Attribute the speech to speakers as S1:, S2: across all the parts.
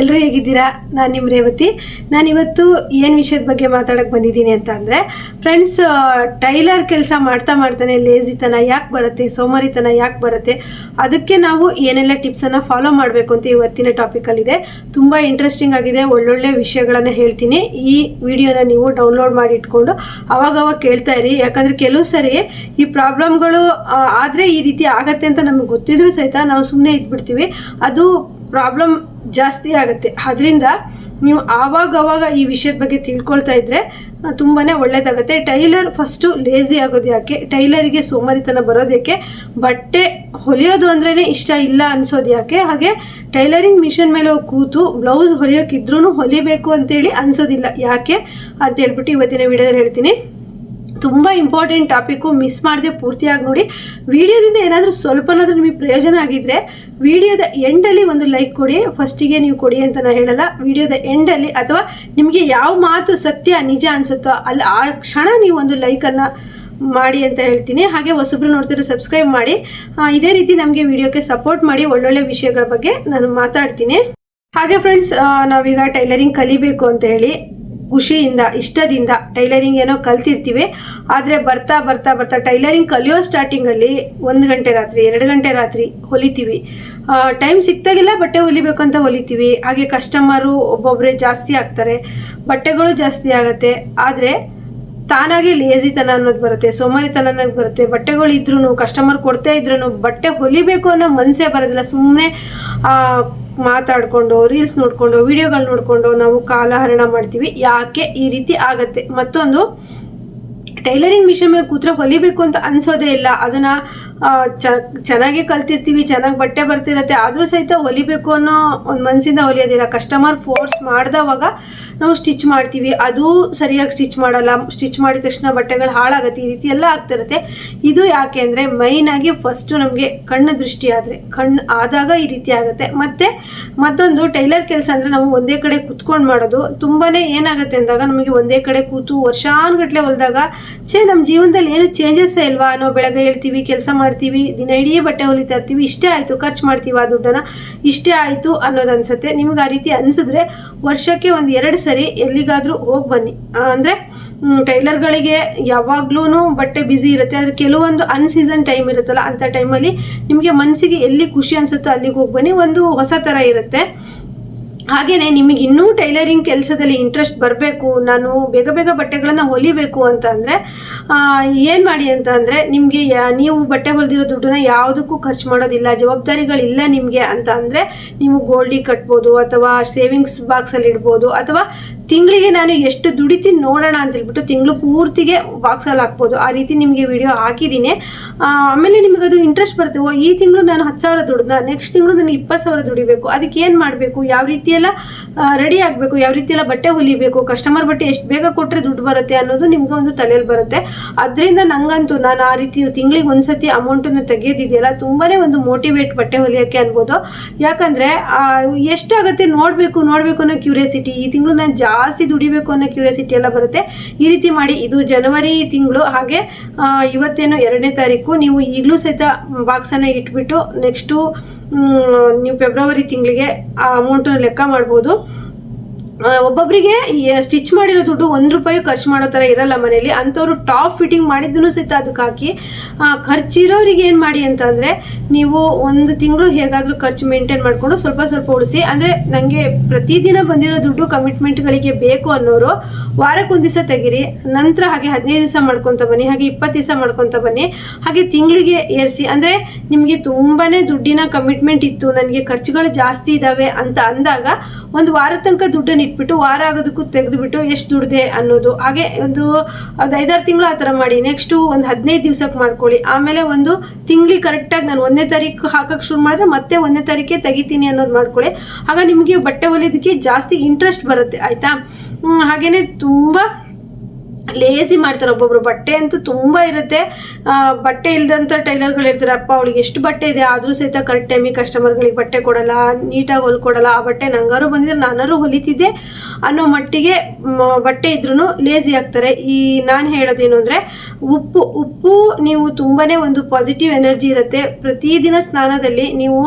S1: ಎಲ್ಲರೂ ಹೇಗಿದ್ದೀರಾ? ನಾನು ನಿಮ್ಮ ರೇವತಿ. ನಾನಿವತ್ತು ಏನು ವಿಷಯದ ಬಗ್ಗೆ ಮಾತಾಡಕ್ಕೆ ಬಂದಿದ್ದೀನಿ ಅಂತ ಅಂದರೆ ಫ್ರೆಂಡ್ಸ್ ಟೈಲರ್ ಕೆಲಸ ಮಾಡ್ತಾ ಮಾಡ್ತಾನೆ ಲೇಜಿತನ ಯಾಕೆ ಬರುತ್ತೆ, ಸೋಮಾರಿತನ ಯಾಕೆ ಬರುತ್ತೆ, ಅದಕ್ಕೆ ನಾವು ಏನೆಲ್ಲ ಟಿಪ್ಸನ್ನು ಫಾಲೋ ಮಾಡಬೇಕು ಅಂತ ಇವತ್ತಿನ ಟಾಪಿಕಲ್ಲಿದೆ ತುಂಬ ಇಂಟ್ರೆಸ್ಟಿಂಗ್ ಆಗಿದೆ, ಒಳ್ಳೊಳ್ಳೆ ವಿಷಯಗಳನ್ನು ಹೇಳ್ತೀನಿ. ಈ ವಿಡಿಯೋನ ನೀವು ಡೌನ್ಲೋಡ್ ಮಾಡಿ ಇಟ್ಕೊಂಡು ಅವಾಗವಾಗ ಕೇಳ್ತಾ ಇರಿ. ಯಾಕಂದರೆ ಕೆಲವು ಸರಿ ಈ ಪ್ರಾಬ್ಲಮ್ಗಳು ಆದರೆ ಈ ರೀತಿ ಆಗತ್ತೆ ಅಂತ ನಮಗೆ ಗೊತ್ತಿದ್ರು ಸಹಿತ ನಾವು ಸುಮ್ಮನೆ ಇದ್ಬಿಡ್ತೀವಿ. ಅದು ಪ್ರಾಬ್ಲಮ್ ಜಾಸ್ತಿ ಆಗುತ್ತೆ. ಅದರಿಂದ ನೀವು ಆವಾಗ ಆವಾಗ ಈ ವಿಷಯದ ಬಗ್ಗೆ ತಿಳ್ಕೊಳ್ತಾ ಇದ್ರೆ ತುಂಬಾ ಒಳ್ಳೇದಾಗುತ್ತೆ. ಟೈಲರ್ ಫಸ್ಟು ಲೇಸಿ ಆಗೋದು ಯಾಕೆ? ಟೈಲರಿಗೆ ಸೋಮಾರಿತನ ಬರೋದಕ್ಕೆ ಬಟ್ಟೆ ಹೊಲಿಯೋದು ಅಂದ್ರೇ ಇಷ್ಟ ಇಲ್ಲ ಅನ್ಸೋದು ಯಾಕೆ? ಹಾಗೆ ಟೈಲರಿಂಗ್ ಮಿಷನ್ ಮೇಲೆ ಹೋಗಿ ಕೂತು ಬ್ಲೌಸ್ ಹೊಲಿಯೋಕ್ಕಿದ್ರೂ ಹೊಲಿಬೇಕು ಅಂತೇಳಿ ಅನ್ಸೋದಿಲ್ಲ. ಯಾಕೆ? ಅಂತ ಹೇಳ್ಬಿಟ್ಟು ಇವತ್ತಿನ ವಿಡಿಯೋದಲ್ಲಿ ಹೇಳ್ತೀನಿ. ತುಂಬ ಇಂಪಾರ್ಟೆಂಟ್ ಟಾಪಿಕ್ಕು ಮಿಸ್ ಮಾಡದೆ ಪೂರ್ತಿಯಾಗಿ ನೋಡಿ. ವಿಡಿಯೋದಿಂದ ಏನಾದರೂ ಸ್ವಲ್ಪನಾದರೂ ನಿಮಗೆ ಪ್ರಯೋಜನ ಆಗಿದ್ದರೆ ವಿಡಿಯೋದ ಎಂಡಲ್ಲಿ ಒಂದು ಲೈಕ್ ಕೊಡಿ. ಫಸ್ಟಿಗೆ ನೀವು ಕೊಡಿ ಅಂತ ನಾನು ಹೇಳಲ್ಲ. ವಿಡಿಯೋದ ಎಂಡಲ್ಲಿ ಅಥವಾ ನಿಮಗೆ ಯಾವ ಮಾತು ಸತ್ಯ, ನಿಜ ಅನಿಸುತ್ತೋ ಅಲ್ಲಿ ಆ ಕ್ಷಣ ನೀವು ಒಂದು ಲೈಕನ್ನು ಮಾಡಿ ಅಂತ ಹೇಳ್ತೀನಿ. ಹಾಗೆ ಹೊಸಬ್ರು ನೋಡ್ತಿರೋ ಸಬ್ಸ್ಕ್ರೈಬ್ ಮಾಡಿ. ಇದೇ ರೀತಿ ನಮಗೆ ವಿಡಿಯೋಕ್ಕೆ ಸಪೋರ್ಟ್ ಮಾಡಿ ಒಳ್ಳೊಳ್ಳೆ ವಿಷಯಗಳ ಬಗ್ಗೆ ನಾನು ಮಾತಾಡ್ತೀನಿ. ಹಾಗೆ ಫ್ರೆಂಡ್ಸ್ ನಾವೀಗ ಟೈಲರಿಂಗ್ ಕಲಿಬೇಕು ಅಂತ ಹೇಳಿ ಖುಷಿಯಿಂದ, ಇಷ್ಟದಿಂದ ಟೈಲರಿಂಗ್ ಏನೋ ಕಲ್ತಿರ್ತೀವಿ. ಆದರೆ ಬರ್ತಾ ಬರ್ತಾ ಬರ್ತಾ ಟೈಲರಿಂಗ್ ಕಲಿಯೋ ಸ್ಟಾರ್ಟಿಂಗಲ್ಲಿ ಒಂದು ಗಂಟೆ ರಾತ್ರಿ, ಎರಡು ಗಂಟೆ ರಾತ್ರಿ ಹೊಲಿತೀವಿ. ಟೈಮ್ ಸಿಕ್ತಾಗೆಲ್ಲ ಬಟ್ಟೆ ಹೊಲಿಬೇಕು ಅಂತ ಹೊಲಿತೀವಿ. ಹಾಗೆ ಕಸ್ಟಮರು ಒಬ್ಬೊಬ್ಬರೇ ಜಾಸ್ತಿ ಆಗ್ತಾರೆ, ಬಟ್ಟೆಗಳು ಜಾಸ್ತಿ ಆಗುತ್ತೆ. ಆದರೆ ತಾನಾಗೆ ಲೇಜಿತನ ಅನ್ನೋದು ಬರುತ್ತೆ, ಸೋಮಾರಿತನ ಅನ್ನೋದು ಬರುತ್ತೆ. ಬಟ್ಟೆಗಳು ಇದ್ರೂ ಕಸ್ಟಮರ್ ಕೊಡ್ತಾ ಇದ್ರೂ ಬಟ್ಟೆ ಹೊಲಿಬೇಕು ಅನ್ನೋ ಮನಸ್ಸೇ ಬರೋದಿಲ್ಲ. ಸುಮ್ಮನೆ ಮಾತಾಡಿಕೊಂಡು ರೀಲ್ಸ್ ನೋಡಿಕೊಂಡು ವಿಡಿಯೋಗಳು ನೋಡಿಕೊಂಡು ನಾವು ಕಾಲಹರಣ ಮಾಡ್ತೀವಿ. ಯಾಕೆ ಈ ರೀತಿ ಆಗತ್ತೆ? ಮತ್ತೊಂದು ಟೈಲರಿಂಗ್ ಮಿಷನ್ ಮೇಲೆ ಕೂತ್ರೆ ಹೊಲಿಬೇಕು ಅಂತ ಅನ್ಸೋದೇ ಇಲ್ಲ. ಅದನ್ನ ಚ, ಚೆನ್ನಾಗಿ ಕಲ್ತಿರ್ತೀವಿ, ಚೆನ್ನಾಗಿ ಬಟ್ಟೆ ಬರ್ತಿರತ್ತೆ, ಆದರೂ ಸಹಿತ ಹೊಲಿಬೇಕು ಅನ್ನೋ ಒಂದು ಮನಸ್ಸಿಂದ ಹೊಲಿಯೋದಿಲ್ಲ. ಕಸ್ಟಮರ್ ಫೋರ್ಸ್ ಮಾಡಿದವಾಗ ನಾವು ಸ್ಟಿಚ್ ಮಾಡ್ತೀವಿ. ಅದು ಸರಿಯಾಗಿ ಸ್ಟಿಚ್ ಮಾಡಲ್ಲ. ಸ್ಟಿಚ್ ಮಾಡಿದ ತಕ್ಷಣ ಬಟ್ಟೆಗಳು ಹಾಳಾಗತ್ತೆ, ಈ ರೀತಿ ಎಲ್ಲ ಆಗ್ತಿರತ್ತೆ. ಇದು ಯಾಕೆ ಅಂದರೆ ಮೈನಾಗಿ ಫಸ್ಟು ನಮಗೆ ಕಣ್ಣು ದೃಷ್ಟಿ ಆದರೆ, ಕಣ್ಣು ಆದಾಗ ಈ ರೀತಿ ಆಗುತ್ತೆ. ಮತ್ತು, ಮತ್ತೊಂದು ಟೈಲರ್ ಕೆಲಸ ಅಂದರೆ ನಾವು ಒಂದೇ ಕಡೆ ಕುತ್ಕೊಂಡು ಮಾಡೋದು. ತುಂಬಾ ಏನಾಗುತ್ತೆ ಅಂದಾಗ ನಮಗೆ ಒಂದೇ ಕಡೆ ಕೂತು ವರ್ಷಾನುಗಟ್ಲೆ ಹೊಲಿದಾಗ ಛೇ ನಮ್ಮ ಜೀವನದಲ್ಲಿ ಏನು ಚೇಂಜಸ್ಸೇ ಇಲ್ವಾ? ನಾವು ಬೆಳಗ್ಗೆ ಹೇಳ್ತೀವಿ, ಕೆಲಸ ಮಾಡ್ತೀವಿ, ದಿನ ಇಡೀ ಬಟ್ಟೆ ಹೊಲಿತಾ ಇರ್ತೀವಿ ಇಷ್ಟೇ ಆಯಿತು, ಖರ್ಚು ಮಾಡ್ತೀವಿ ಆ ದುಡ್ಡನ್ನು? ಇಷ್ಟೇ ಆಯಿತು ಅನ್ನೋದು ಅನ್ಸುತ್ತೆ. ನಿಮ್ಗೆ ಆ ರೀತಿ ಅನಿಸಿದ್ರೆ ವರ್ಷಕ್ಕೆ ಒಂದು ಎರಡು ಸರಿ ಎಲ್ಲಿಗಾದರೂ ಹೋಗಿ ಬನ್ನಿ. ಅಂದರೆ ಟೈಲರ್ಗಳಿಗೆ ಯಾವಾಗ್ಲೂ ಬಟ್ಟೆ ಬ್ಯುಸಿ ಇರುತ್ತೆ. ಆದರೆ ಕೆಲವೊಂದು ಅನ್ಸೀಸನ್ ಟೈಮ್ ಇರುತ್ತಲ್ಲ, ಅಂಥ ಟೈಮಲ್ಲಿ ನಿಮಗೆ ಮನಸ್ಸಿಗೆ ಎಲ್ಲಿ ಖುಷಿ ಅನಿಸುತ್ತೋ ಅಲ್ಲಿಗೆ ಹೋಗಿ ಬನ್ನಿ. ಒಂದು ಹೊಸ ಥರ ಇರುತ್ತೆ. ಹಾಗೆಯೇ ನಿಮಗೆ ಇನ್ನೂ ಟೈಲರಿಂಗ್ ಕೆಲಸದಲ್ಲಿ ಇಂಟ್ರೆಸ್ಟ್ ಬರಬೇಕು, ನಾನು ಬೇಗ ಬೇಗ ಬಟ್ಟೆಗಳನ್ನು ಹೊಲಿಬೇಕು ಅಂತ ಅಂದರೆ ಏನು ಮಾಡಿ ಅಂತ ಅಂದರೆ ನಿಮಗೆ ನೀವು ಬಟ್ಟೆ ಹೊಲಿದಿರೋ ದುಡ್ಡನ್ನ ಯಾವುದಕ್ಕೂ ಖರ್ಚು ಮಾಡೋದಿಲ್ಲ, ಜವಾಬ್ದಾರಿಗಳಿಲ್ಲ ನಿಮಗೆ ಅಂತ ಅಂದರೆ, ನೀವು ಗೋಲ್ಡಿ ಕಟ್ಬೋದು ಅಥವಾ ಸೇವಿಂಗ್ಸ್ ಬಾಕ್ಸಲ್ಲಿ ಇಡ್ಬೋದು ಅಥವಾ ತಿಂಗಳಿಗೆ ನಾನು ಎಷ್ಟು ದುಡಿತೀನಿ ನೋಡೋಣ ಅಂತ ಹೇಳ್ಬಿಟ್ಟು ತಿಂಗಳು ಪೂರ್ತಿಗೆ ಬಾಕ್ಸಲ್ಲಿ ಹಾಕ್ಬೋದು. ಆ ರೀತಿ ನಿಮಗೆ ವಿಡಿಯೋ ಹಾಕಿದ್ದೀನಿ. ಆಮೇಲೆ ನಿಮಗೆ ಅದು ಇಂಟ್ರೆಸ್ಟ್ ಬರುತ್ತೆ. ಓ, ಈ ತಿಂಗಳು ನಾನು ಹತ್ತು ಸಾವಿರ ದುಡ್ದ? ನೆಕ್ಸ್ಟ್ ತಿಂಗಳು ನನಗೆ ಇಪ್ಪತ್ತು ಸಾವಿರ ದುಡಿಬೇಕು. ಅದಕ್ಕೆ ಏನು ಮಾಡಬೇಕು? ಯಾವ ರೀತಿಯೆಲ್ಲ ರೆಡಿ ಆಗಬೇಕು? ಯಾವ ರೀತಿಯೆಲ್ಲ ಬಟ್ಟೆ ಹೊಲಿಬೇಕು? ಕಸ್ಟಮರ್ ಬಟ್ಟೆ ಎಷ್ಟು ಬೇಗ ಕೊಟ್ಟರೆ ದುಡ್ಡು ಬರುತ್ತೆ ಅನ್ನೋದು ನಿಮಗೆ ಒಂದು ತಲೆಯಲ್ಲಿ ಬರುತ್ತೆ. ಅದರಿಂದ ನನಗಂತೂ ನಾನು ಆ ರೀತಿ ತಿಂಗಳಿಗೆ ಒಂದ್ಸತಿ ಅಮೌಂಟನ್ನು ತೆಗೆಯೋದಿದೆಯಲ್ಲ ತುಂಬಾ ಒಂದು ಮೋಟಿವೇಟ್ ಬಟ್ಟೆ ಹೊಲಿಯೋಕ್ಕೆ ಅನ್ಬೋದು. ಯಾಕಂದರೆ ಎಷ್ಟಾಗುತ್ತೆ ನೋಡಬೇಕು ನೋಡಬೇಕು ಅನ್ನೋ ಕ್ಯೂರಿಯಾಸಿಟಿ ಈ ತಿಂಗಳು ನಾನು ಜಾಸ್ತಿ ದುಡಿಬೇಕು ಅನ್ನೋ ಕ್ಯೂರಿಯಾಸಿಟಿ ಎಲ್ಲ ಬರುತ್ತೆ. ಈ ರೀತಿ ಮಾಡಿ ಇದು ಜನವರಿ ತಿಂಗಳು, ಹಾಗೆ ಇವತ್ತೇನು ಎರಡನೇ ತಾರೀಕು, ನೀವು ಈಗಲೂ ಸಹಿತ ಬಾಕ್ಸನ್ನು ಇಟ್ಬಿಟ್ಟು ನೆಕ್ಸ್ಟು ನೀವು ಫೆಬ್ರವರಿ ತಿಂಗಳಿಗೆ ಆ ಅಮೌಂಟನ್ನು ಲೆಕ್ಕ ಮಾಡ್ಬೋದು. ಆ, ಒಬ್ಬೊಬ್ರಿಗೆ ಸ್ಟಿಚ್ ಮಾಡಿರೋ ದುಡ್ಡು ಒಂದು ರೂಪಾಯಿ ಖರ್ಚು ಮಾಡೋ ಥರ ಇರಲ್ಲ ಮನೇಲಿ. ಅಂಥವ್ರು ಟಾಪ್ ಫಿಟ್ಟಿಂಗ್ ಮಾಡಿದ್ದನ್ನು ಸಹಿತ ಅದಕ್ಕೆ ಹಾಕಿ ಖರ್ಚಿರೋರಿಗೆ ಏನು ಮಾಡಿ ಅಂತಂದರೆ ನೀವು ಒಂದು ತಿಂಗಳು ಹೇಗಾದರೂ ಖರ್ಚು ಮೇಂಟೈನ್ ಮಾಡಿಕೊಂಡು ಸ್ವಲ್ಪ ಸ್ವಲ್ಪ ಉಳಿಸಿ ಅಂದರೆ ನನಗೆ ಪ್ರತಿದಿನ ಬಂದಿರೋ ದುಡ್ಡು ಕಮಿಟ್ಮೆಂಟ್ಗಳಿಗೆ ಬೇಕು ಅನ್ನೋರು ವಾರಕ್ಕೆ ಒಂದು ದಿವಸ ತೆಗಿರಿ ನಂತರ ಹಾಗೆ ಹದಿನೈದು ದಿವಸ ಮಾಡ್ಕೊತ ಬನ್ನಿ ಹಾಗೆ ಇಪ್ಪತ್ತು ದಿವಸ ಮಾಡ್ಕೊತ ಬನ್ನಿ ಹಾಗೆ ತಿಂಗಳಿಗೆ ಏರಿಸಿ ಅಂದರೆ ನಿಮಗೆ ತುಂಬಾ ದುಡ್ಡಿನ ಕಮಿಟ್ಮೆಂಟ್ ಇತ್ತು ನನಗೆ ಖರ್ಚುಗಳು ಜಾಸ್ತಿ ಇದ್ದಾವೆ ಅಂತ ಅಂದಾಗ ಒಂದು ವಾರ ತನಕ ದುಡ್ಡನ್ನು ಇಟ್ಬಿಟ್ಟು ವಾರ ಆಗೋದಕ್ಕೂ ತೆಗೆದುಬಿಟ್ಟು ಎಷ್ಟು ದುಡ್ದೆ ಅನ್ನೋದು. ಹಾಗೆ ಒಂದು ಒಂದು ಐದಾರು ತಿಂಗಳು ಆ ಥರ ಮಾಡಿ ನೆಕ್ಸ್ಟು ಒಂದು ಹದಿನೈದು ದಿವ್ಸಕ್ಕೆ ಮಾಡ್ಕೊಳ್ಳಿ. ಆಮೇಲೆ ಒಂದು ತಿಂಗ್ಳಿಗೆ ಕರೆಕ್ಟಾಗಿ ನಾನು ಒಂದನೇ ತಾರೀಕು ಹಾಕೋಕ್ಕೆ ಶುರು ಮಾಡಿದ್ರೆ ಮತ್ತೆ ಒಂದನೇ ತಾರೀಕೆ ತೆಗಿತೀನಿ ಅನ್ನೋದು ಮಾಡ್ಕೊಳ್ಳಿ. ಆಗ ನಿಮಗೆ ಬಟ್ಟೆ ಹೊಲಿಯೋದಕ್ಕೆ ಜಾಸ್ತಿ ಇಂಟ್ರೆಸ್ಟ್ ಬರುತ್ತೆ, ಆಯಿತಾ? ಹಾಗೆಯೇ ತುಂಬ ಲೇಸಿ ಮಾಡ್ತಾರೆ ಒಬ್ಬೊಬ್ರು. ಬಟ್ಟೆ ಅಂತೂ ತುಂಬ ಇರುತ್ತೆ. ಬಟ್ಟೆ ಇಲ್ದಂಥ ಟೈಲರ್ಗಳು ಇರ್ತಾರೆ. ಅಪ್ಪ, ಅವಳಿಗೆ ಎಷ್ಟು ಬಟ್ಟೆ ಇದೆ ಆದರೂ ಸಹಿತ ಕರೆಕ್ಟ್ ಟೈಮಿಗೆ ಕಸ್ಟಮರ್ಗಳಿಗೆ ಬಟ್ಟೆ ಕೊಡಲ್ಲ, ನೀಟಾಗಿ ಹೊಲ್ಕೊಡಲ್ಲ ಆ ಬಟ್ಟೆ ನಂಗಾರು ಬಂದಿದ್ರೆ ನಾನಾರು ಹೊಲಿತಿದ್ದೆ ಅನ್ನೋ ಮಟ್ಟಿಗೆ ಬಟ್ಟೆ ಇದ್ರೂ ಲೇಸಿ ಆಗ್ತಾರೆ. ಈ ನಾನು ಹೇಳೋದೇನು ಅಂದರೆ, ಉಪ್ಪು ಉಪ್ಪು ನೀವು ತುಂಬಾ ಒಂದು ಪಾಸಿಟಿವ್ ಎನರ್ಜಿ ಇರುತ್ತೆ. ಪ್ರತಿದಿನ ಸ್ನಾನದಲ್ಲಿ ನೀವು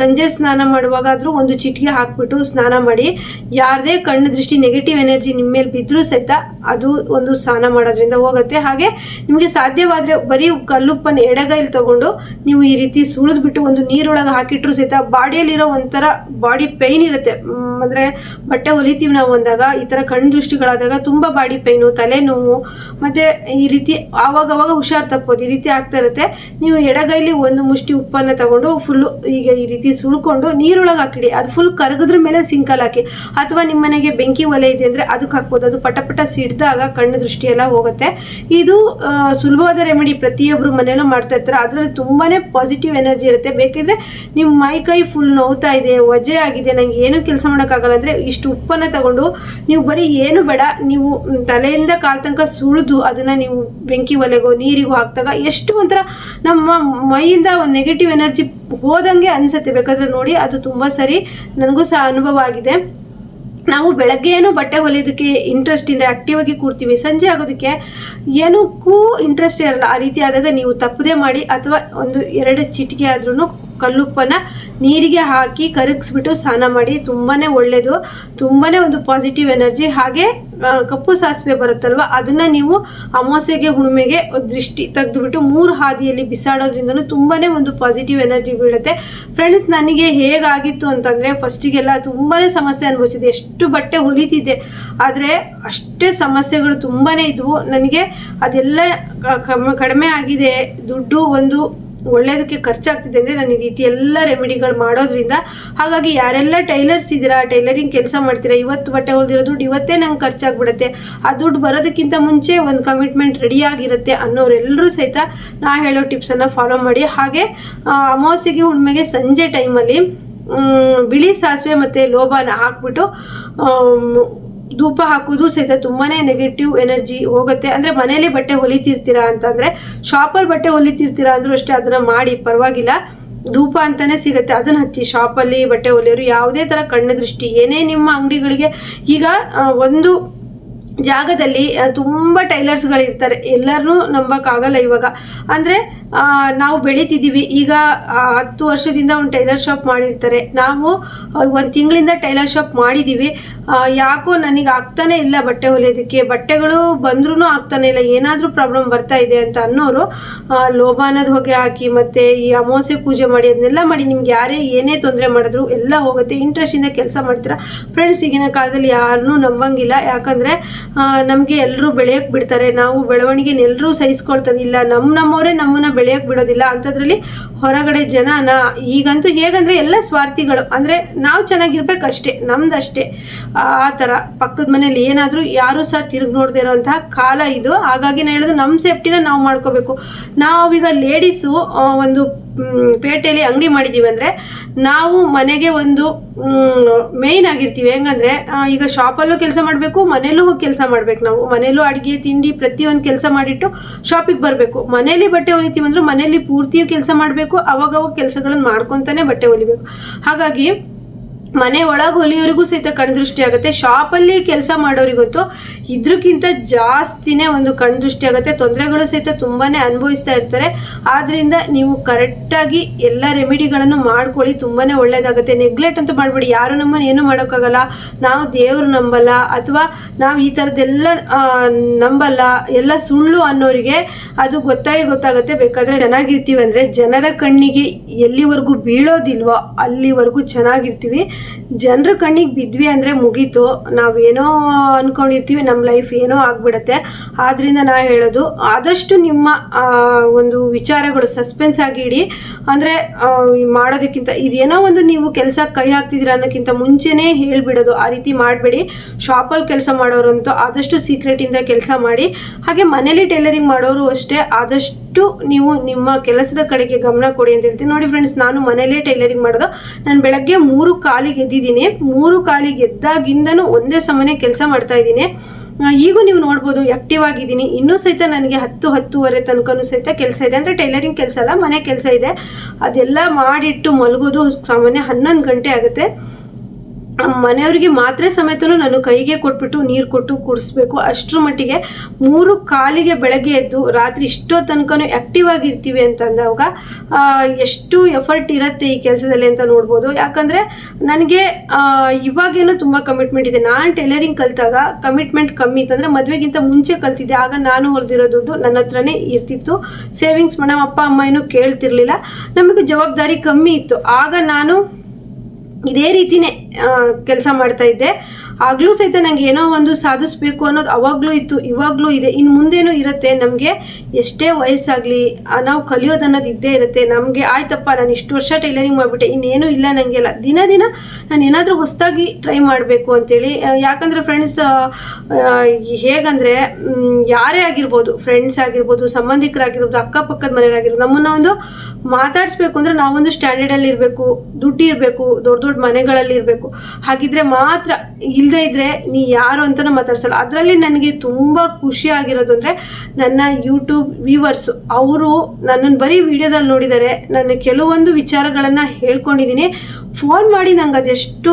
S1: ಸಂಜೆ ಸ್ನಾನ ಮಾಡುವಾಗಾದರೂ ಒಂದು ಚಿಟಿಗೆ ಹಾಕ್ಬಿಟ್ಟು ಸ್ನಾನ ಮಾಡಿ, ಯಾರದೇ ಕಣ್ಣು ದೃಷ್ಟಿ ನೆಗೆಟಿವ್ ಎನರ್ಜಿ ನಿಮ್ಮ ಮೇಲೆ ಬಿದ್ದರೂ ಸಹಿತ ಅದು ಒಂದು ಸ್ನಾನ ಮಾಡೋದ್ರಿಂದ ಹೋಗುತ್ತೆ. ಹಾಗೆ ನಿಮಗೆ ಸಾಧ್ಯವಾದರೆ ಬರೀ ಕಲ್ಲುಪ್ಪನ್ನು ಎಡಗೈಲಿ ತಗೊಂಡು ನೀವು ಈ ರೀತಿ ಸುಳಿದ್ಬಿಟ್ಟು ಒಂದು ನೀರೊಳಗೆ ಹಾಕಿಟ್ರು ಸಹಿತ ಬಾಡಿಯಲ್ಲಿರೋ ಒಂಥರ ಬಾಡಿ ಪೈನ್ ಇರುತ್ತೆ. ಅಂದರೆ ಬಟ್ಟೆ ಹೊಲಿತೀವಿ ನಾವು ಅಂದಾಗ, ಈ ಥರ ಕಣ್ಣು ದೃಷ್ಟಿಗಳಾದಾಗ ತುಂಬ ಬಾಡಿ ಪೈನು ತಲೆನೋವು ಮತ್ತು ಈ ರೀತಿ ಆವಾಗವಾಗ ಹುಷಾರು ತಪ್ಪೋದು ಈ ರೀತಿ ಆಗ್ತಾ ಇರುತ್ತೆ. ನೀವು ಎಡಗೈಲಿ ಒಂದು ಮುಷ್ಟಿ ಉಪ್ಪನ್ನು ತಗೊಂಡು ಫುಲ್ಲು ಈಗ ಈ ರೀತಿ ಸುಳ್ಕೊಂಡು ನೀರೊಳಗೆ ಹಾಕಿಡಿ. ಅದು ಫುಲ್ ಕರಗಿದ್ರ ಮೇಲೆ ಸಿಂಕಲ್ಲಿ ಹಾಕಿ. ಅಥವಾ ನಿಮ್ಮ ಮನೆಗೆ ಬೆಂಕಿ ಒಲೆ ಇದೆ ಅಂದರೆ ಅದಕ್ಕೆ ಹಾಕ್ಬೋದು. ಅದು ಪಟ ಪಟ ಸಿಡ್ದಾಗ ಕಣ್ಣು ದೃಷ್ಟಿ ಎಲ್ಲ ಹೋಗುತ್ತೆ. ಇದು ಸುಲಭವಾದ ರೆಮಿಡಿ ಪ್ರತಿಯೊಬ್ಬರು ಮನೆಯಲ್ಲೂ ಮಾಡ್ತಾ ಇರ್ತಾರೆ. ಅದರಲ್ಲಿ ತುಂಬಾ ಪಾಸಿಟಿವ್ ಎನರ್ಜಿ ಇರುತ್ತೆ. ಬೇಕಿದ್ರೆ ನಿಮ್ಮ ಮೈ ಕೈ ಫುಲ್ ನೋವ್ತಾ ಇದೆ, ವಜೆ ಆಗಿದೆ, ನಂಗೆ ಏನು ಕೆಲಸ ಮಾಡೋಕ್ಕಾಗಲ್ಲ ಅಂದರೆ ಇಷ್ಟು ಉಪ್ಪನ್ನು ತಗೊಂಡು ನೀವು ಬರೀ ಏನು ಬೇಡ, ನೀವು ತಲೆಯಿಂದ ಕಾಲ್ ತನಕ ಸುಳಿದು ಅದನ್ನು ನೀವು ಬೆಂಕಿ ಒಲೆಗೋ, ನೀರಿಗೂ ಹಾಕಿದಾಗ ಎಷ್ಟು ಒಂಥರ ನಮ್ಮ ಮೈಯಿಂದ ಒಂದು ನೆಗೆಟಿವ್ ಎನರ್ಜಿ ಹೋದಂಗೆ ಅನಿಸುತ್ತೆ. ಬೇಕಾದ್ರೆ ನೋಡಿ, ಅದು ತುಂಬ ಸರಿ, ನನಗೂ ಸಹ ಅನುಭವ ಆಗಿದೆ. ನಾವು ಬೆಳಗ್ಗೆ ಏನು ಬಟ್ಟೆ ಹೊಲಿಯೋದಕ್ಕೆ ಇಂಟ್ರೆಸ್ಟ್ ಇಂದ ಆಕ್ಟಿವ್ ಆಗಿ ಕೂರ್ತೀವಿ. ಸಂಜೆ ಆಗೋದಕ್ಕೆ ಏನಕ್ಕೂ ಇಂಟ್ರೆಸ್ಟ್ ಇರಲ್ಲ. ಆ ರೀತಿ ಆದಾಗ ನೀವು ತಪ್ಪದೇ ಮಾಡಿ ಅಥವಾ ಒಂದು ಎರಡು ಚಿಟಿಕೆ ಆದ್ರೂ ಕಲ್ಲುಪ್ಪನ್ನ ನೀರಿಗೆ ಹಾಕಿ ಕರಗಿಸ್ಬಿಟ್ಟು ಸ್ನಾನ ಮಾಡಿ ತುಂಬಾ ಒಳ್ಳೆಯದು ತುಂಬಾ ಒಂದು ಪಾಸಿಟಿವ್ ಎನರ್ಜಿ ಹಾಗೆ ಕಪ್ಪು ಸಾಸಿವೆ ಬರುತ್ತಲ್ವ, ಅದನ್ನು ನೀವು ಅಮಾವಾಸ್ಯೆಗೆ ಹುಣ್ಣಿಮೆಗೆ ದೃಷ್ಟಿ ತೆಗೆದುಬಿಟ್ಟು ಮೂರು ಹಾದಿಯಲ್ಲಿ ಬಿಸಾಡೋದ್ರಿಂದಲೂ ತುಂಬಾ ಒಂದು ಪಾಸಿಟಿವ್ ಎನರ್ಜಿ ಬೀಳುತ್ತೆ. ಫ್ರೆಂಡ್ಸ್ ನನಗೆ ಹೇಗಾಗಿತ್ತು ಅಂತಂದರೆ ಫಸ್ಟಿಗೆಲ್ಲ ತುಂಬಾ ಸಮಸ್ಯೆ ಅನುಭವಿಸಿದೆ. ಎಷ್ಟು ಬಟ್ಟೆ ಹೊಲಿತಿದ್ದೆ, ಆದರೆ ಅಷ್ಟೇ ಸಮಸ್ಯೆಗಳು ತುಂಬಾ ಇದ್ವು. ನನಗೆ ಅದೆಲ್ಲ ಕಡಿಮೆ ಆಗಿದೆ. ದುಡ್ಡು ಒಂದು ಒಳ್ಳೇದಕ್ಕೆ ಖರ್ಚಾಗ್ತಿದೆ ಅಂದರೆ ನಾನು ಈ ರೀತಿ ಎಲ್ಲ ರೆಮಿಡಿಗಳು ಮಾಡೋದ್ರಿಂದ ಹಾಗಾಗಿ ಯಾರೆಲ್ಲ ಟೈಲರ್ಸ್ ಇದ್ದೀರಾ ಟೈಲರಿಂಗ್ ಕೆಲಸ ಮಾಡ್ತೀರಾ, ಇವತ್ತು ಬಟ್ಟೆ ಹೊಲ್ದಿರೋ ದುಡ್ಡು ಇವತ್ತೇ ನಂಗೆ ಖರ್ಚಾಗ್ಬಿಡುತ್ತೆ, ಆ ದುಡ್ಡು ಬರೋದಕ್ಕಿಂತ ಮುಂಚೆ ಒಂದು ಕಮಿಟ್ಮೆಂಟ್ ರೆಡಿಯಾಗಿರುತ್ತೆ ಅನ್ನೋರೆಲ್ಲರೂ ಸಹಿತ ನಾ ಹೇಳೋ ಟಿಪ್ಸನ್ನು ಫಾಲೋ ಮಾಡಿ. ಹಾಗೆ ಅಮಾವಾಸ್ಯೆಗೆ ಹುಣ್ಮೆಗೆ ಸಂಜೆ ಟೈಮಲ್ಲಿ ಬಿಳಿ ಸಾಸಿವೆ ಮತ್ತು ಲೋಬಾನ ಹಾಕ್ಬಿಟ್ಟು ಧೂಪ ಹಾಕೋದು ಸಹಿತ ತುಂಬಾ ನೆಗೆಟಿವ್ ಎನರ್ಜಿ ಹೋಗುತ್ತೆ. ಅಂದರೆ ಮನೇಲಿ ಬಟ್ಟೆ ಹೊಲಿತಿರ್ತೀರಾ ಅಂತಂದರೆ ಶಾಪಲ್ಲಿ ಬಟ್ಟೆ ಹೊಲಿತಿರ್ತೀರಾ ಅಂದರೂ ಅಷ್ಟೇ ಅದನ್ನು ಮಾಡಿ, ಪರವಾಗಿಲ್ಲ. ಧೂಪ ಅಂತಾನೆ ಸಿಗುತ್ತೆ. ಅದನ್ನ ಹಚ್ಚಿ ಶಾಪಲ್ಲಿ ಬಟ್ಟೆ ಹೊಲಿಯೋರು ಯಾವುದೇ ಥರ ಕಣ್ಣು ದೃಷ್ಟಿ, ಏನೇ ನಿಮ್ಮ ಅಂಗಡಿಗಳಿಗೆ. ಈಗ ಒಂದು ಜಾಗದಲ್ಲಿ ತುಂಬ ಟೈಲರ್ಸ್ಗಳು ಇರ್ತಾರೆ ಎಲ್ಲರನ್ನೂ ನಂಬಕ್ಕಾಗಲ್ಲ ಇವಾಗ. ಅಂದರೆ ನಾವು ಬೆಳೀತಿದ್ದೀವಿ. ಈಗ ಹತ್ತು ವರ್ಷದಿಂದ ಒಂದು ಟೈಲರ್ ಶಾಪ್ ಮಾಡಿರ್ತಾರೆ. ನಾವು ಒಂದು ತಿಂಗಳಿಂದ ಟೈಲರ್ ಶಾಪ್ ಮಾಡಿದ್ದೀವಿ ಯಾಕೋ ನನಗೆ ಆಗ್ತಾನೇ ಇಲ್ಲ ಬಟ್ಟೆ ಹೊಲಿಯೋದಕ್ಕೆ. ಬಟ್ಟೆಗಳು ಬಂದ್ರೂ ಆಗ್ತಾನೆ ಇಲ್ಲ. ಏನಾದರೂ ಪ್ರಾಬ್ಲಮ್ ಬರ್ತಾ ಇದೆ ಅಂತ ಅನ್ನೋರು ಲೋಭ ಅನ್ನೋದು ಹೊಗೆ ಹಾಕಿ ಮತ್ತು ಈ ಅಮಾವಾಸ್ಯೆ ಪೂಜೆ ಮಾಡಿ ಅದನ್ನೆಲ್ಲ ಮಾಡಿ, ನಿಮ್ಗೆ ಯಾರೇ ಏನೇ ತೊಂದರೆ ಮಾಡಿದ್ರು ಎಲ್ಲ ಹೋಗುತ್ತೆ. ಇಂಟ್ರೆಸ್ಟಿಂದ ಕೆಲಸ ಮಾಡ್ತೀರಾ? ಫ್ರೆಂಡ್ಸ್ ಈಗಿನ ಕಾಲದಲ್ಲಿ ಯಾರನ್ನೂ ನಂಬಂಗಿಲ್ಲ. ಯಾಕಂದರೆ ನಮಗೆ ಎಲ್ಲರೂ ಬೆಳೆಯೋಕ್ಕೆ ಬಿಡ್ತಾರೆ. ನಾವು ಬೆಳವಣಿಗೆನ ಎಲ್ಲರೂ ಸಹಿಸ್ಕೊಳ್ತದಿಲ್ಲ. ನಮ್ಮ ನಮ್ಮವರೇ ನಮ್ಮನ್ನ ಬೆಳೆಯೋಕ್ಕೆ ಬಿಡೋದಿಲ್ಲ ಅಂಥದ್ರಲ್ಲಿ ಹೊರಗಡೆ ಜನನ ಈಗಂತೂ ಹೇಗಂದರೆ ಎಲ್ಲ ಸ್ವಾರ್ಥಿಗಳು. ಅಂದರೆ ನಾವು ಚೆನ್ನಾಗಿರ್ಬೇಕಷ್ಟೇ, ನಮ್ದಷ್ಟೇ. ಆ ಥರ ಪಕ್ಕದ ಮನೇಲಿ ಏನಾದರೂ ಯಾರೂ ಸಹ ತಿರುಗಿ ನೋಡದೇ ಇರೋಂತಹ ಕಾಲ ಇದು. ಹಾಗಾಗಿ ನಾನು ಹೇಳೋದು ನಮ್ಮ ಸೇಫ್ಟಿನ ನಾವು ಮಾಡ್ಕೋಬೇಕು. ನಾವೀಗ ಲೇಡೀಸು ಒಂದು ಪೇಟೆಯಲ್ಲಿ ಅಂಗಡಿ ಮಾಡಿದ್ದೀವಿ ಅಂದರೆ ನಾವು ಮನೆಗೆ ಒಂದು ಮೇಯ್ನ್ ಆಗಿರ್ತೀವಿ. ಹೆಂಗಂದ್ರೆ ಈಗ ಶಾಪಲ್ಲೂ ಕೆಲಸ ಮಾಡಬೇಕು ಮನೇಲೂ ಹೋಗಿ ಕೆಲಸ ಮಾಡ್ಬೇಕು ನಾವು. ಮನೇಲೂ ಅಡುಗೆ, ತಿಂಡಿ ಪ್ರತಿಯೊಂದು ಕೆಲಸ ಮಾಡಿಟ್ಟು ಶಾಪಿಗೆ ಬರಬೇಕು. ಮನೇಲಿ ಬಟ್ಟೆ ಹೊಲಿತೀವಿ ಅಂದ್ರೆ ಮನೇಲಿ ಪೂರ್ತಿಯೂ ಕೆಲಸ ಮಾಡಬೇಕು, ಅವಾಗವಾಗ ಕೆಲಸಗಳನ್ನು ಮಾಡ್ಕೊತಾನೆ ಬಟ್ಟೆ ಹೊಲಿಬೇಕು. ಹಾಗಾಗಿ ಮನೆ ಒಳಗೆ ಹೊಲಿಯೋರಿಗೂ ಸಹಿತ ಕಣ್ದೃಷ್ಟಿ ಆಗುತ್ತೆ. ಶಾಪಲ್ಲಿ ಕೆಲಸ ಮಾಡೋರಿಗಂತೂ ಇದ್ರಕ್ಕಿಂತ ಜಾಸ್ತಿನೇ ಒಂದು ಕಣ್ದೃಷ್ಟಿ ಆಗುತ್ತೆ. ತೊಂದರೆಗಳು ಸಹಿತ ತುಂಬಾ ಅನುಭವಿಸ್ತಾ ಇರ್ತಾರೆ. ಆದ್ದರಿಂದ ನೀವು ಕರೆಕ್ಟಾಗಿ ಎಲ್ಲ ರೆಮಿಡಿಗಳನ್ನು ಮಾಡ್ಕೊಳ್ಳಿ. ತುಂಬಾ ಒಳ್ಳೇದಾಗುತ್ತೆ. ನೆಗ್ಲೆಕ್ಟ್ ಅಂತ ಮಾಡಬೇಡಿ. ಯಾರು ನಮ್ಮನ್ನು ಏನು ಮಾಡೋಕ್ಕಾಗಲ್ಲ. ನಾವು ದೇವರು ನಂಬಲ್ಲ. ಅಥವಾ ನಾವು ಈ ಥರದ್ದೆಲ್ಲ ನಂಬಲ್ಲ. ಎಲ್ಲ ಸುಳ್ಳು ಅನ್ನೋರಿಗೆ ಅದು ಗೊತ್ತಾಗಿ ಗೊತ್ತಾಗುತ್ತೆ. ಬೇಕಾದರೆ ಚೆನ್ನಾಗಿರ್ತೀವಿ ಅಂದರೆ ಜನರ ಕಣ್ಣಿಗೆ ಎಲ್ಲಿವರೆಗೂ ಬೀಳೋದಿಲ್ವೋ ಅಲ್ಲಿವರೆಗೂ ಚೆನ್ನಾಗಿರ್ತೀವಿ. ಜನರ ಕಣ್ಣಿಗೆ ಬಿದ್ವಿ ಅಂದರೆ ಮುಗೀತು. ನಾವೇನೋ ಅನ್ಕೊಂಡಿರ್ತೀವಿ ನಮ್ಮ ಲೈಫ್ ಏನೋ ಆಗ್ಬಿಡತ್ತೆ. ಆದ್ದರಿಂದ ನಾ ಹೇಳೋದು, ಆದಷ್ಟು ನಿಮ್ಮ ಒಂದು ವಿಚಾರಗಳು ಸಸ್ಪೆನ್ಸ್ ಆಗಿ ಇಡಿ. ಅಂದರೆ ಮಾಡೋದಕ್ಕಿಂತ, ಇದೇನೋ ಒಂದು ನೀವು ಕೆಲಸ ಕೈ ಹಾಕ್ತಿದ್ದೀರ ಅನ್ನೋಕ್ಕಿಂತ ಮುಂಚೆನೇ ಹೇಳಿಬಿಡೋದು. ಆ ರೀತಿ ಮಾಡಬೇಡಿ. ಶಾಪಲ್ಲಿ ಕೆಲಸ ಮಾಡೋರಂತೂ ಆದಷ್ಟು ಸೀಕ್ರೆಟಿಂದ ಕೆಲಸ ಮಾಡಿ. ಹಾಗೆ ಮನೇಲಿ ಟೈಲರಿಂಗ್ ಮಾಡೋರು ಅಷ್ಟೇ, ಆದಷ್ಟು ಆದಷ್ಟು ನೀವು ನಿಮ್ಮ ಕೆಲಸದ ಕಡೆಗೆ ಗಮನ ಕೊಡಿ ಅಂತ ಹೇಳ್ತೀನಿ. ನೋಡಿ ಫ್ರೆಂಡ್ಸ್ ನಾನು ಮನೇಲೇ ಟೈಲರಿಂಗ್ ಮಾಡೋದು. ನಾನು ಬೆಳಗ್ಗೆ ಮೂರು ಕಾಲಿಗೆ ಎದ್ದಿದ್ದೀನಿ. ಮೂರು ಕಾಲಿಗೆ ಎದ್ದಾಗಿಂದನೂ ಒಂದೇ ಸಮನೆ ಕೆಲಸ ಮಾಡ್ತಾ ಇದ್ದೀನಿ. ಈಗ ಈಗೂ ನೀವು ನೋಡ್ಬೋದು ಆಕ್ಟಿವ್ ಆಗಿದ್ದೀನಿ. ಇನ್ನೂ ಸಹಿತ ನನಗೆ ಹತ್ತು, ಹತ್ತುವರೆ ತನಕನೂ ಸಹಿತ ಕೆಲಸ ಇದೆ. ಅಂದರೆ ಟೈಲರಿಂಗ್ ಕೆಲಸ ಅಲ್ಲ, ಮನೆ ಕೆಲಸ ಇದೆ. ಅದೆಲ್ಲ ಮಾಡಿಟ್ಟು ಮಲಗೋದು ಸಾಮಾನ್ಯ ಹನ್ನೊಂದು ಗಂಟೆ ಆಗುತ್ತೆ. ಮನೆಯವ್ರಿಗೆ ಮಾತ್ರೆ ಸಮೇತನು ನಾನು ಕೈಗೆ ಕೊಟ್ಬಿಟ್ಟು ನೀರು ಕೊಟ್ಟು ಕುಡಿಸ್ಬೇಕು. ಅಷ್ಟರ ಮಟ್ಟಿಗೆ ಮೂರು ಕಾಲಿಗೆ ಬೆಳಗ್ಗೆ ಎದ್ದು ರಾತ್ರಿ ಇಷ್ಟೋ ತನಕನೂ ಆ್ಯಕ್ಟಿವ್ ಆಗಿರ್ತೀವಿ ಅಂತಂದಾಗ ಎಷ್ಟು ಎಫರ್ಟ್ ಇರುತ್ತೆ ಈ ಕೆಲಸದಲ್ಲಿ ಅಂತ ನೋಡ್ಬೋದು. ಯಾಕಂದರೆ ನನಗೆ ಇವಾಗೇನು ತುಂಬ ಕಮಿಟ್ಮೆಂಟ್ ಇದೆ. ನಾನು ಟೈಲರಿಂಗ್ ಕಲಿತಾಗ ಕಮಿಟ್ಮೆಂಟ್ ಕಮ್ಮಿ ಇತ್ತು. ಅಂದರೆ ಮದುವೆಗಿಂತ ಮುಂಚೆ ಕಲ್ತಿದ್ದೆ. ಆಗ ನಾನು ಹೊಲಿದಿರೋ ದುಡ್ಡು ನನ್ನ ಹತ್ರನೇ ಇರ್ತಿತ್ತು. ಸೇವಿಂಗ್ಸ್ ಮೇಡಮ್ ಅಪ್ಪ ಅಮ್ಮ ಏನೂ ಕೇಳ್ತಿರ್ಲಿಲ್ಲ. ನಮಗೆ ಜವಾಬ್ದಾರಿ ಕಮ್ಮಿ ಇತ್ತು. ಆಗ ನಾನು ಇದೇ ರೀತಿನೇ ಕೆಲಸ ಮಾಡ್ತಾ ಇದ್ದೆ. ಆಗಲೂ ಸಹಿತ ನನಗೆ ಏನೋ ಒಂದು ಸಾಧಿಸ್ಬೇಕು ಅನ್ನೋದು ಅವಾಗಲೂ ಇತ್ತು, ಇವಾಗಲೂ ಇದೆ. ಇನ್ನು ಮುಂದೇನು ಇರುತ್ತೆ, ನಮಗೆ ಎಷ್ಟೇ ವಯಸ್ಸಾಗಲಿ ನಾವು ಕಲಿಯೋದು ಅನ್ನೋದು ಇದ್ದೇ ಇರುತ್ತೆ. ನಮಗೆ ಆಯ್ತಪ್ಪ, ನಾನು ಇಷ್ಟು ವರ್ಷ ಟೈಲರಿಂಗ್ ಮಾಡಿಬಿಟ್ಟೆ, ಇನ್ನೇನು ಇಲ್ಲ ನನಗೆಲ್ಲ ದಿನ ದಿನ ನಾನು ಏನಾದರೂ ಹೊಸದಾಗಿ ಟ್ರೈ ಮಾಡಬೇಕು ಅಂತೇಳಿ ಯಾಕಂದರೆ ಫ್ರೆಂಡ್ಸ್ ಹೇಗಂದರೆ ಯಾರೇ ಆಗಿರ್ಬೋದು, ಫ್ರೆಂಡ್ಸ್ ಆಗಿರ್ಬೋದು, ಸಂಬಂಧಿಕರಾಗಿರ್ಬೋದು, ಅಕ್ಕಪಕ್ಕದ ಮನೆಯವರಾಗಿರ್ಬೋದು, ನಮ್ಮನ್ನ ಒಂದು ಮಾತಾಡಿಸ್ಬೇಕು ಅಂದರೆ ನಾವೊಂದು ಸ್ಟ್ಯಾಂಡರ್ಡಲ್ಲಿ ಇರಬೇಕು, ದುಡ್ಡು ಇರಬೇಕು, ದೊಡ್ಡ ದೊಡ್ಡ ಮನೆಗಳಲ್ಲಿ ಇರಬೇಕು. ಹಾಗಿದ್ರೆ ಮಾತ್ರ ಇಲ್ಲದೇ ಇದ್ದರೆ ನೀ ಯಾರು ಅಂತಲೂ ಮಾತಾಡ್ಸಲ್ಲ. ಅದರಲ್ಲಿ ನನಗೆ ತುಂಬ ಖುಷಿ ಆಗಿರೋದು ಅಂದರೆ ನನ್ನ ಯೂಟ್ಯೂಬ್ ವ್ಯೂವರ್ಸು ಅವರು ನನ್ನನ್ನು ಬರೀ ವಿಡಿಯೋದಲ್ಲಿ ನೋಡಿದ್ದಾರೆ ನನ್ನ ಕೆಲವೊಂದು ವಿಚಾರಗಳನ್ನು ಹೇಳ್ಕೊಂಡಿದ್ದೀನಿ ಫೋನ್ ಮಾಡಿ ನಂಗೆ ಅದೆಷ್ಟು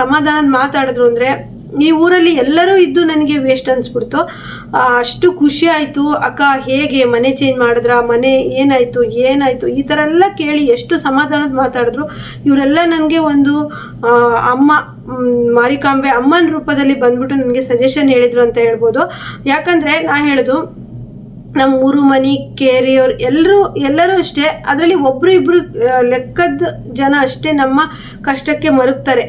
S1: ಸಮಾಧಾನ ಮಾತಾಡಿದ್ರು ಅಂದರೆ ಈ ಊರಲ್ಲಿ ಎಲ್ಲರೂ ಇದ್ದು ನನಗೆ ವೇಸ್ಟ್ ಅನಿಸ್ಬಿಡ್ತು. ಅಷ್ಟು ಖುಷಿ ಆಯಿತು. ಅಕ್ಕ, ಹೇಗೆ ಮನೆ ಚೇಂಜ್ ಮಾಡಿದ್ರ? ಮನೆ ಏನಾಯಿತು? ಏನಾಯಿತು? ಈ ಥರ ಎಲ್ಲ ಕೇಳಿ ಎಷ್ಟು ಸಮಾಧಾನದ ಮಾತಾಡಿದ್ರು. ಇವರೆಲ್ಲ ನನಗೆ ಒಂದು ಅಮ್ಮ ಮಾರಿಕಾಂಬೆ ಅಮ್ಮನ ರೂಪದಲ್ಲಿ ಬಂದ್ಬಿಟ್ಟು ನನಗೆ ಸಜೆಷನ್ ಹೇಳಿದ್ರು ಅಂತ ಹೇಳ್ಬೋದು. ಯಾಕಂದರೆ ನಾ ಹೇಳೋದು ನಮ್ಮ ಊರು ಮನಿ, ಕೇರಿಯವ್ರು ಎಲ್ಲರೂ ಎಲ್ಲರೂ ಅಷ್ಟೇ, ಅದರಲ್ಲಿ ಒಬ್ಬರು ಇಬ್ಬರು ಲೆಕ್ಕದ ಜನ ಅಷ್ಟೇ ನಮ್ಮ ಕಷ್ಟಕ್ಕೆ ಮರುಗ್ತಾರೆ.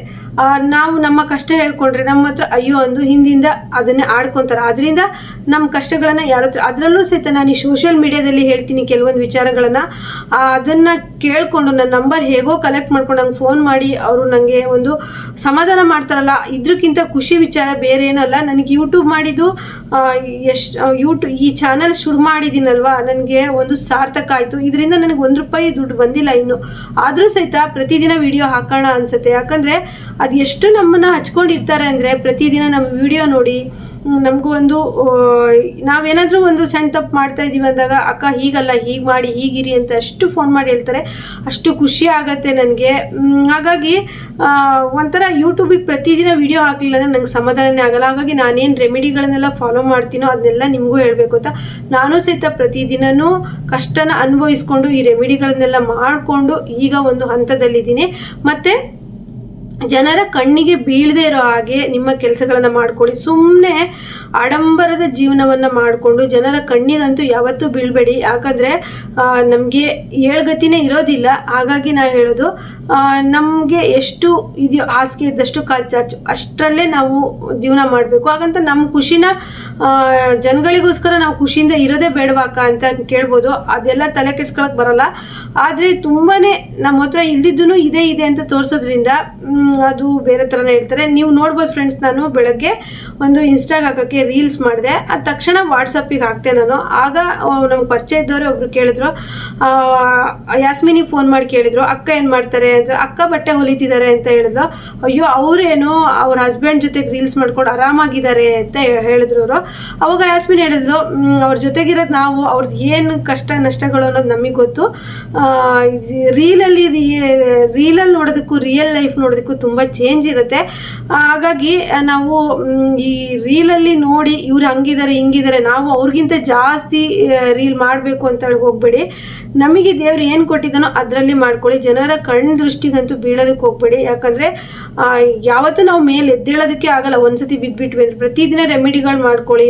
S1: ನಾವು ನಮ್ಮ ಕಷ್ಟ ಹೇಳ್ಕೊಂಡ್ರೆ ನಮ್ಮ ಹತ್ರ ಅಯ್ಯೋ ಅಂದು ಹಿಂದಿಂದ ಅದನ್ನೇ ಆಡ್ಕೊತಾರೆ. ಅದರಿಂದ ನಮ್ಮ ಕಷ್ಟಗಳನ್ನು ಯಾರ ಹತ್ರ ಅದರಲ್ಲೂ ಸಹಿತ ನಾನು ಈ ಸೋಷಿಯಲ್ ಮೀಡಿಯಾದಲ್ಲಿ ಹೇಳ್ತೀನಿ ಕೆಲವೊಂದು ವಿಚಾರಗಳನ್ನು. ಅದನ್ನು ಕೇಳಿಕೊಂಡು ನನ್ನ ನಂಬರ್ ಹೇಗೋ ಕಲೆಕ್ಟ್ ಮಾಡ್ಕೊಂಡು ನಂಗೆ ಫೋನ್ ಮಾಡಿ ಅವರು ನನಗೆ ಒಂದು ಸಮಾಧಾನ ಮಾಡ್ತಾರಲ್ಲ. ಇದಕ್ಕಿಂತ ಖುಷಿ ವಿಚಾರ ಬೇರೆ ಏನಲ್ಲ. ನನಗೆ ಯೂಟ್ಯೂಬ್ ಮಾಡಿದ್ದು ಎಷ್ಟು ಯೂಟ್ಯೂಬ್ ಈ ಚಾನಲ್ ಶುರು ಮಾಡಿದ್ದೀನಲ್ವಾ? ನನಗೆ ಒಂದು ಸಾರ್ಥಕ ಆಯಿತು. ಇದರಿಂದ ನನಗೆ ಒಂದು ರೂಪಾಯಿ ದುಡ್ಡು ಬಂದಿಲ್ಲ ಇನ್ನು. ಆದರೂ ಸಹಿತ ಪ್ರತಿದಿನ ವಿಡಿಯೋ ಹಾಕೋಣ ಅನ್ಸುತ್ತೆ. ಯಾಕಂದರೆ ಅದು ಎಷ್ಟು ನಮ್ಮನ್ನು ಹಚ್ಕೊಂಡಿರ್ತಾರೆ ಅಂದರೆ ಪ್ರತಿದಿನ ನಮ್ಮ ವಿಡಿಯೋ ನೋಡಿ ನಮಗೂ ಒಂದು ನಾವೇನಾದರೂ ಒಂದು ಸಣ್ಣ ತಪ್ಪು ಮಾಡ್ತಾ ಇದ್ದೀವಿ ಅಂದಾಗ, ಅಕ್ಕ, ಹೀಗಲ್ಲ, ಹೀಗೆ ಮಾಡಿ, ಹೀಗಿರಿ ಅಂತ ಅಷ್ಟು ಫೋನ್ ಮಾಡಿ ಹೇಳ್ತಾರೆ. ಅಷ್ಟು ಖುಷಿ ಆಗತ್ತೆ ನನಗೆ. ಹಾಗಾಗಿ ಒಂಥರ ಯೂಟ್ಯೂಬಿಗೆ ಪ್ರತಿದಿನ ವಿಡಿಯೋ ಹಾಕಲಿಲ್ಲ ಅಂದರೆ ನಂಗೆ ಸಮಾಧಾನನೇ ಆಗಲ್ಲ. ಹಾಗಾಗಿ ನಾನೇನು ರೆಮಿಡಿಗಳನ್ನೆಲ್ಲ ಫಾಲೋ ಮಾಡ್ತೀನೋ ಅದನ್ನೆಲ್ಲ ನಿಮಗೂ ಹೇಳಬೇಕು ಅಂತ. ನಾನು ಸಹಿತ ಪ್ರತಿದಿನವೂ ಕಷ್ಟನ ಅನುಭವಿಸ್ಕೊಂಡು ಈ ರೆಮಿಡಿಗಳನ್ನೆಲ್ಲ ಮಾಡಿಕೊಂಡು ಈಗ ಒಂದು ಹಂತದಲ್ಲಿದ್ದೀನಿ. ಮತ್ತು ಜನರ ಕಣ್ಣಿಗೆ ಬೀಳದೇ ಇರೋ ಹಾಗೆ ನಿಮ್ಮ ಕೆಲಸಗಳನ್ನು ಮಾಡ್ಕೊಳ್ಳಿ. ಸುಮ್ಮನೆ ಆಡಂಬರದ ಜೀವನವನ್ನು ಮಾಡಿಕೊಂಡು ಜನರ ಕಣ್ಣಿಗಂತೂ ಯಾವತ್ತೂ ಬೀಳಬೇಡಿ. ಯಾಕಂದರೆ ನಮಗೆ ಏಳ್ಗತಿನೇ ಇರೋದಿಲ್ಲ. ಹಾಗಾಗಿ ನಾ ಹೇಳೋದು ನಮಗೆ ಎಷ್ಟು ಇದೆಯೋ, ಹಾಸಿಗೆ ಇದ್ದಷ್ಟು ಕಾಲು ಚಾಚು, ಅಷ್ಟರಲ್ಲೇ ನಾವು ಜೀವನ ಮಾಡಬೇಕು. ಹಾಗಂತ ನಮ್ಮ ಖುಷಿನ ಜನಗಳಿಗೋಸ್ಕರ ನಾವು ಖುಷಿಯಿಂದ ಇರೋದೇ ಬೇಡವಾಕ ಅಂತ ಕೇಳ್ಬೋದು. ಅದೆಲ್ಲ ತಲೆ ಕೆಡ್ಸ್ಕೊಳಕ್ ಬರಲ್ಲ. ಆದರೆ ತುಂಬಾ ನಮ್ಮ ಹತ್ರ ಇಲ್ದಿದ್ದೂ ಇದೇ, ಇದೆ ಅಂತ ತೋರಿಸೋದ್ರಿಂದ ಅದು ಬೇರೆ ಥರನೇ ಹೇಳ್ತಾರೆ. ನೀವು ನೋಡ್ಬೋದು ಫ್ರೆಂಡ್ಸ್ ನಾನು ಬೆಳಗ್ಗೆ ಒಂದು ಇನ್ಸ್ಟಾಗ್ ರೀಲ್ಸ್ ಮಾಡಿದೆ ಅದು ತಕ್ಷಣ ವಾಟ್ಸಪ್ಪಿಗೆ ಹಾಕ್ತೆ ನಾನು. ಆಗ ನಮ್ಗೆ ಪರಿಚಯ ಇದ್ದವರು ಒಬ್ರು ಕೇಳಿದ್ರು ಯಾಸ್ಮಿನಿ ಫೋನ್ ಮಾಡಿ ಕೇಳಿದ್ರು ಅಕ್ಕ ಏನು ಮಾಡ್ತಾರೆ ಅಂತ ಅಕ್ಕ ಬಟ್ಟೆ ಹೊಲಿತಿದ್ದಾರೆ ಅಂತ ಹೇಳಿದ್ರು. ಅಯ್ಯೋ ಅವರೇನು ಅವ್ರ ಹಸ್ಬೆಂಡ್ ಜೊತೆಗೆ ರೀಲ್ಸ್ ಮಾಡ್ಕೊಂಡು ಆರಾಮಾಗಿದ್ದಾರೆ ಅಂತ ಹೇಳಿದ್ರು ಅವರು. ಅವಾಗ ಯಾಸ್ಮಿನ್ ಹೇಳಿದ್ರು "ಮ್, ಅವ್ರ ಜೊತೆಗಿರೋದು ನಾವು ಅವ್ರದ್ದು ಏನು ಕಷ್ಟ ನಷ್ಟಗಳು ಅನ್ನೋದು ನಮಗೆ ಗೊತ್ತು. ರೀಲಲ್ಲಿ ರೀಲಲ್ಲಿ ನೋಡೋದಕ್ಕೂ ರಿಯಲ್ ಲೈಫ್ ನೋಡೋದಕ್ಕೂ ತುಂಬ ಚೇಂಜ್ ಇರುತ್ತೆ. ಹಾಗಾಗಿ ನಾವು ಈ ರೀಲಲ್ಲಿ ನೋಡಿ ಇವ್ರು ಹಂಗಿದ್ದಾರೆ ಹಿಂಗಿದ್ದಾರೆ ನಾವು ಅವ್ರಿಗಿಂತ ಜಾಸ್ತಿ ರೀಲ್ ಮಾಡಬೇಕು ಅಂತ ಹೇಳಿ ಹೋಗ್ಬೇಡಿ. ನಮಗೆ ದೇವ್ರು ಏನು ಕೊಟ್ಟಿದ್ದಾನೋ ಅದರಲ್ಲಿ ಮಾಡ್ಕೊಳ್ಳಿ. ಜನರ ಕಣ್ಣು ದೃಷ್ಟಿಗಂತೂ ಬೀಳೋದಕ್ಕೆ ಹೋಗ್ಬೇಡಿ. ಯಾಕಂದರೆ ಯಾವತ್ತೂ ನಾವು ಮೇಲೆ ಎದ್ದೇಳೋದಕ್ಕೆ ಆಗಲ್ಲ. ಒಂದ್ಸತಿ ಬಿದ್ದುಬಿಟ್ವಿ ಅಂದರೆ ಪ್ರತಿದಿನ ರೆಮಿಡಿಗಳು ಮಾಡ್ಕೊಳ್ಳಿ.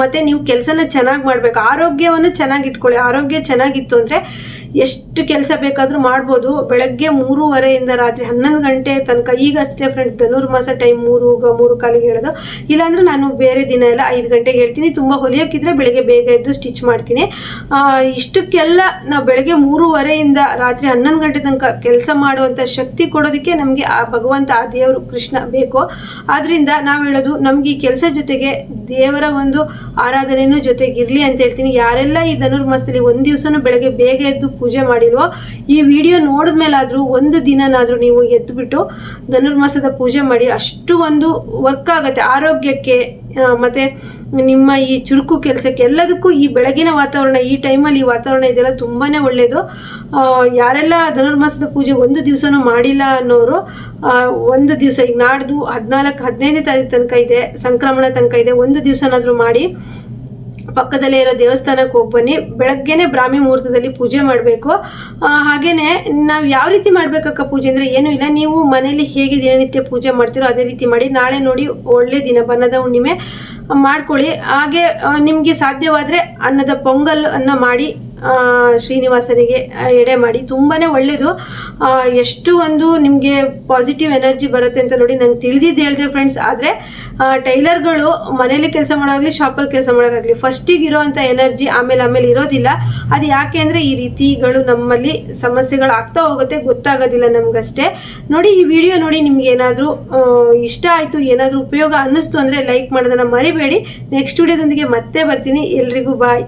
S1: ಮತ್ತು ನೀವು ಕೆಲಸನ ಚೆನ್ನಾಗಿ ಮಾಡಬೇಕು. ಆರೋಗ್ಯವನ್ನು ಚೆನ್ನಾಗಿ ಇಟ್ಕೊಳ್ಳಿ. ಆರೋಗ್ಯ ಚೆನ್ನಾಗಿತ್ತು ಅಂದರೆ ಎಷ್ಟು ಕೆಲಸ ಬೇಕಾದರೂ ಮಾಡ್ಬೋದು. ಬೆಳಗ್ಗೆ ಮೂರುವರೆಯಿಂದ ರಾತ್ರಿ ಹನ್ನೊಂದು ಗಂಟೆ ತನಕ, ಈಗ ಅಷ್ಟೇ ಫ್ರೆಂಡ್ಸ್ ಧನುರ್ಮಾಸ ಟೈಮ್ ಮೂರು ಮೂರು ಕಾಲಿಗೆ ಹೇಳೋದು. ಇಲ್ಲಾಂದ್ರೆ ನಾನು ಬೇರೆ ದಿನ ಎಲ್ಲ ಐದು ಗಂಟೆಗೆ ಹೇಳ್ತೀನಿ. ತುಂಬ ಹೊಲಿಯೋಕ್ಕಿದ್ರೆ ಬೆಳಗ್ಗೆ ಬೇಗ ಎದ್ದು ಸ್ಟಿಚ್ ಮಾಡ್ತೀನಿ. ಇಷ್ಟಕ್ಕೆಲ್ಲ ನಾವು ಬೆಳಗ್ಗೆ ಮೂರುವರೆಯಿಂದ ರಾತ್ರಿ ಹನ್ನೊಂದು ಗಂಟೆ ತನಕ ಕೆಲಸ ಮಾಡುವಂಥ ಶಕ್ತಿ ಕೊಡೋದಕ್ಕೆ ನಮಗೆ ಆ ಭಗವಂತ, ಆ ದೇವರು ಕೃಷ್ಣ ಬೇಕು. ಆದ್ದರಿಂದ ನಾವು ಹೇಳೋದು, ನಮಗೆ ಈ ಕೆಲಸ ಜೊತೆಗೆ ದೇವರ ಒಂದು ಆರಾಧನೆಯೂ ಜೊತೆಗಿರಲಿ ಅಂತ ಹೇಳ್ತೀನಿ. ಯಾರೆಲ್ಲ ಈ ಧನುರ್ಮಾಸದಲ್ಲಿ ಒಂದು ದಿವಸನೂ ಬೆಳಗ್ಗೆ ಬೇಗ ಎದ್ದು ಪೂಜೆ ಮಾಡಿಲ್ವೋ, ಈ ವಿಡಿಯೋ ನೋಡಿದ್ಮೇಲಾದರೂ ಒಂದು ದಿನನಾದರೂ ನೀವು ಎದ್ದುಬಿಟ್ಟು ಧನುರ್ಮಾಸದ ಪೂಜೆ ಮಾಡಿ, ಅಷ್ಟು ಒಂದು ವರ್ಕ್ ಆಗುತ್ತೆ ಆರೋಗ್ಯಕ್ಕೆ ಮತ್ತು ನಿಮ್ಮ ಈ ಚುರುಕು ಕೆಲಸಕ್ಕೆ ಎಲ್ಲದಕ್ಕೂ ಈ ಬೆಳಗಿನ ವಾತಾವರಣ, ಈ ಟೈಮಲ್ಲಿ ಈ ವಾತಾವರಣ ಇದೆಲ್ಲ ತುಂಬಾ ಒಳ್ಳೆಯದು ಯಾರೆಲ್ಲ ಧನುರ್ಮಾಸದ ಪೂಜೆ ಒಂದು ದಿವಸನೂ ಮಾಡಿಲ್ಲ ಅನ್ನೋರು ಒಂದು ದಿವಸ, ಈಗ ನಾಡ್ದು ಹದಿನಾಲ್ಕು, ಹದಿನೈದನೇ ತಾರೀಕು ತನಕ ಇದೆ, ಸಂಕ್ರಮಣ ತನಕ ಇದೆ, ಒಂದು ದಿವಸನಾದರೂ ಮಾಡಿ ಪಕ್ಕದಲ್ಲೇ ಇರೋ ದೇವಸ್ಥಾನಕ್ಕೆ ಹೋಗಿ ಬನ್ನಿ. ಬೆಳಗ್ಗೆನೆ ಬ್ರಾಹ್ಮಿ ಮುಹೂರ್ತದಲ್ಲಿ ಪೂಜೆ ಮಾಡಬೇಕು. ಹಾಗೇನೆ ನಾವು ಯಾವ ರೀತಿ ಮಾಡ್ಬೇಕಕ್ಕ ಪೂಜೆ ಅಂದರೆ ಏನೂ ಇಲ್ಲ. ನೀವು ಮನೆಯಲ್ಲಿ ಹೇಗೆ ದಿನನಿತ್ಯ ಪೂಜೆ ಮಾಡ್ತೀರೋ ಅದೇ ರೀತಿ ಮಾಡಿ, ನಾಳೆ ನೋಡಿ ಒಳ್ಳೆ ದಿನ ಬನ್ನದ ಹುಣ್ಣಿಮೆ ಮಾಡ್ಕೊಳ್ಳಿ. ಹಾಗೆ ನಿಮಗೆ ಸಾಧ್ಯವಾದರೆ ಅನ್ನದ ಪೊಂಗಲ್ ಅನ್ನ ಮಾಡಿ ಶ್ರೀನಿವಾಸನಿಗೆ ಎಡೆ ಮಾಡಿ. ತುಂಬಾ ಒಳ್ಳೆಯದು ಎಷ್ಟು ಒಂದು ನಿಮಗೆ ಪಾಸಿಟಿವ್ ಎನರ್ಜಿ ಬರುತ್ತೆ ಅಂತ ನೋಡಿ ನಂಗೆ ತಿಳಿದಿದ್ದು ಹೇಳಿದೆ ಫ್ರೆಂಡ್ಸ್ ಆದರೆ ಟೈಲರ್ಗಳು ಮನೇಲಿ ಕೆಲಸ ಮಾಡೋರಾಗಲಿ ಶಾಪಲ್ಲಿ ಕೆಲಸ ಮಾಡೋರಾಗಲಿ ಫಸ್ಟಿಗೆ ಇರೋವಂಥ ಎನರ್ಜಿ ಆಮೇಲೆ ಆಮೇಲೆ ಇರೋದಿಲ್ಲ. ಅದು ಯಾಕೆ ಅಂದರೆ ಈ ರೀತಿಗಳು ನಮ್ಮಲ್ಲಿ ಸಮಸ್ಯೆಗಳು ಆಗ್ತಾ ಹೋಗುತ್ತೆ, ಗೊತ್ತಾಗೋದಿಲ್ಲ ನಮಗಷ್ಟೇ. ನೋಡಿ, ಈ ವಿಡಿಯೋ ನೋಡಿ ನಿಮ್ಗೆ ಏನಾದರೂ ಇಷ್ಟ ಆಯಿತು, ಏನಾದರೂ ಉಪಯೋಗ ಅನ್ನಿಸ್ತು ಅಂದರೆ ಲೈಕ್ ಮಾಡೋದನ್ನು ಮರಿಬೇಡಿ. ನೆಕ್ಸ್ಟ್ ವಿಡಿಯೋದೊಂದಿಗೆ ಮತ್ತೆ ಬರ್ತೀನಿ. ಎಲ್ರಿಗೂ ಬಾಯ್